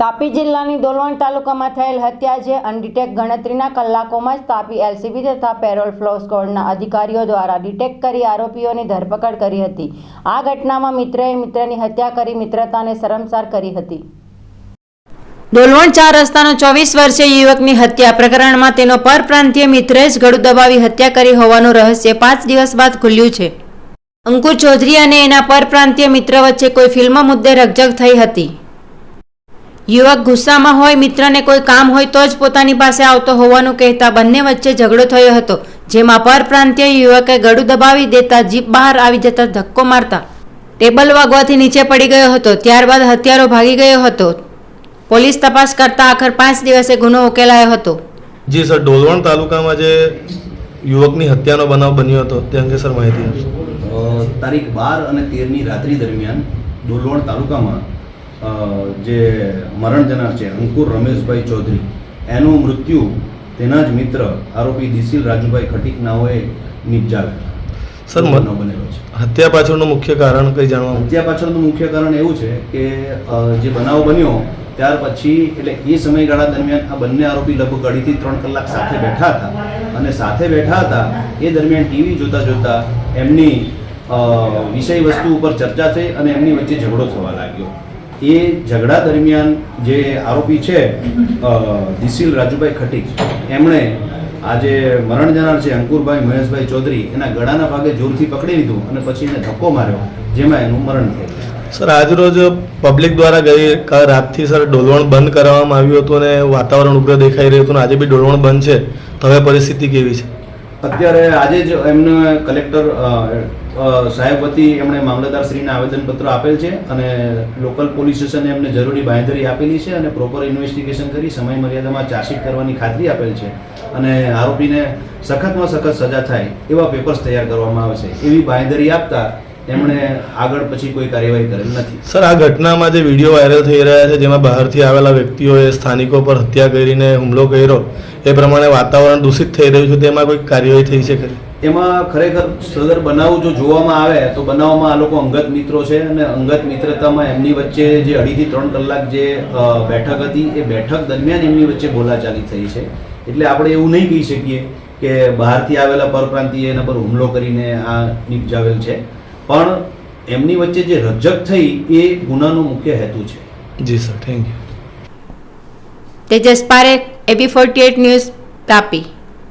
તાપી જિલ્લાની દોલવણ તાલુકામાં થયેલ હત્યા જે અનડિટેક ગણતરીના કલાકોમાં જ તાપી એલસીબી તથા પેરોલ ફ્લો સ્કોડના અધિકારીઓ દ્વારા ડિટેક કરી આરોપીઓની ધરપકડ કરી હતી. આ ઘટનામાં મિત્રએ મિત્રની હત્યા કરી, મિત્રતાને શરમસાર કરી હતી. દોલવણ ચાર રસ્તાનો ચોવીસ વર્ષીય યુવકની હત્યા પ્રકરણમાં તેનો પરપ્રાંતીય મિત્રે જ ગળું દબાવી હત્યા કરી હોવાનું રહસ્ય પાંચ દિવસ બાદ ખુલ્યું છે. અંકુર ચૌધરી અને એના પરપ્રાંતીય મિત્ર વચ્ચે કોઈ ફિલ્મ મુદ્દે રકઝક થઈ હતી. યુવક ગુસ્સામાં હોય મિત્રને કોઈ કામ હોય તો જ પોતાની પાસે આવતો હોવાનું કહેતા બંને વચ્ચે ઝઘડો થયો હતો જેમાં પરપ્રાંતીય યુવકે ગળું દબાવી દેતા જીપ બહાર આવી જતા ધક્કો મારતા ટેબલ વાગવાથી નીચે પડી ગયો હતો ત્યારબાદ હત્યારો ભાગી ગયો હતો. પોલીસ તપાસ કરતા આખર પાંચ દિવસે ગુનો ઉકેલાયો હતો. જી સર ડોલવણ તાલુકામાં જે યુવકની હત્યાનો બનાવ બન્યો હતો તે અંગે સર માહિતી તારીખ બાર અને તેરની રાત્રિ દરમિયાન ડોલવણ તાલુકામાં જે મરણ જનાર છે અંકુર રમેશભાઈ ચૌધરી એનું મૃત્યુ તેના જ મિત્ર આરોપી દિસીલ રાજુભાઈ ખટીક નાઓએ નિપજાવેલા સર, બનેલો છે. હત્યા પાછળનું મુખ્ય કારણ કઈ જાણવા હત્યા પાછળનું મુખ્ય કારણ એવું છે કે જે બનાવ બન્યો ત્યાર પછી એટલે એ સમયગાળા દરમિયાન આ બંને આરોપી લગભગ અઢીથી ત્રણ કલાક સાથે બેઠા હતા. અને સાથે બેઠા હતા એ દરમિયાન ટીવી જોતા જોતા એમની વિષય વસ્તુ ઉપર ચર્ચા થઈ અને એમની વચ્ચે ઝઘડો થવા લાગ્યો. એ ઝઘડા દરમિયાન જે આરોપી છે અ, રાજુભાઈ ખટીક એમણે આજે મરણ જનાર છે અંકુરભાઈ મહેશભાઈ ચૌધરી એના ગળાના ભાગે જોરથી પકડી લીધું અને પછી એને ધક્કો માર્યો જેમાં એનું મરણ થયું. સર આજરોજ પબ્લિક દ્વારા ગઈ કાલ રાતથી સર ડોલવણ બંધ કરવામાં આવ્યું હતું અને વાતાવરણ ઉગ્ર દેખાઈ રહ્યું હતું આજે બી ડોલવણ બંધ છે. તો હવે પરિસ્થિતિ કેવી છે? અત્યારે આજે જ એમને કલેક્ટર સાહેબ વતી એમણે મામલતદારશ્રીને આવેદનપત્ર આપેલ છે અને લોકલ પોલીસ સ્ટેશને એમને જરૂરી બાંહેધરી આપેલી છે અને પ્રોપર ઇન્વેસ્ટિગેશન કરી સમય મર્યાદામાં ચાર્જશીટ કરવાની ખાતરી આપેલ છે. અને આરોપીને સખતમાં સખત સજા થાય એવા પેપર્સ તૈયાર કરવામાં આવે છે. એવી બાંહેધરી આપતા એમણે આગળ પછી કોઈ કાર્યવાહી કરેલ નથી. સર આ ઘટનામાં જે વીડિયો વાયરલ થઈ રહ્યા છે જેમાં બહારથી આવેલા વ્યક્તિઓએ સ્થાનિકો પર હત્યા કરીને હુમલો કર્યો એ પ્રમાણે વાતાવરણ દૂષિત થઈ રહ્યું છે તેમાં કોઈ કાર્યવાહી થઈ છે ખરી? એમાં ખરેખર સદર બનાવ જો જોવામાં આવે તો બનાવમાં આ લોકો અંગત મિત્રો છે અને અંગત મિત્રતામાં એમની વચ્ચે જે અઢીથી ત્રણ કલાક જે બેઠક હતી એ બેઠક દરમિયાન એમની વચ્ચે બોલાચાલી થઈ છે. એટલે આપણે એવું નહીં કહી શકીએ કે બહારથી આવેલા પરપ્રાંતિએ એના પર હુમલો કરીને આ નિપજાવેલ છે. પણ એમની વચ્ચે જે રજક થઈ એ ગુનાનો મુખ્ય હેતુ છે. Ji sir thank you. Tejas Parekh AB forty news Tapi.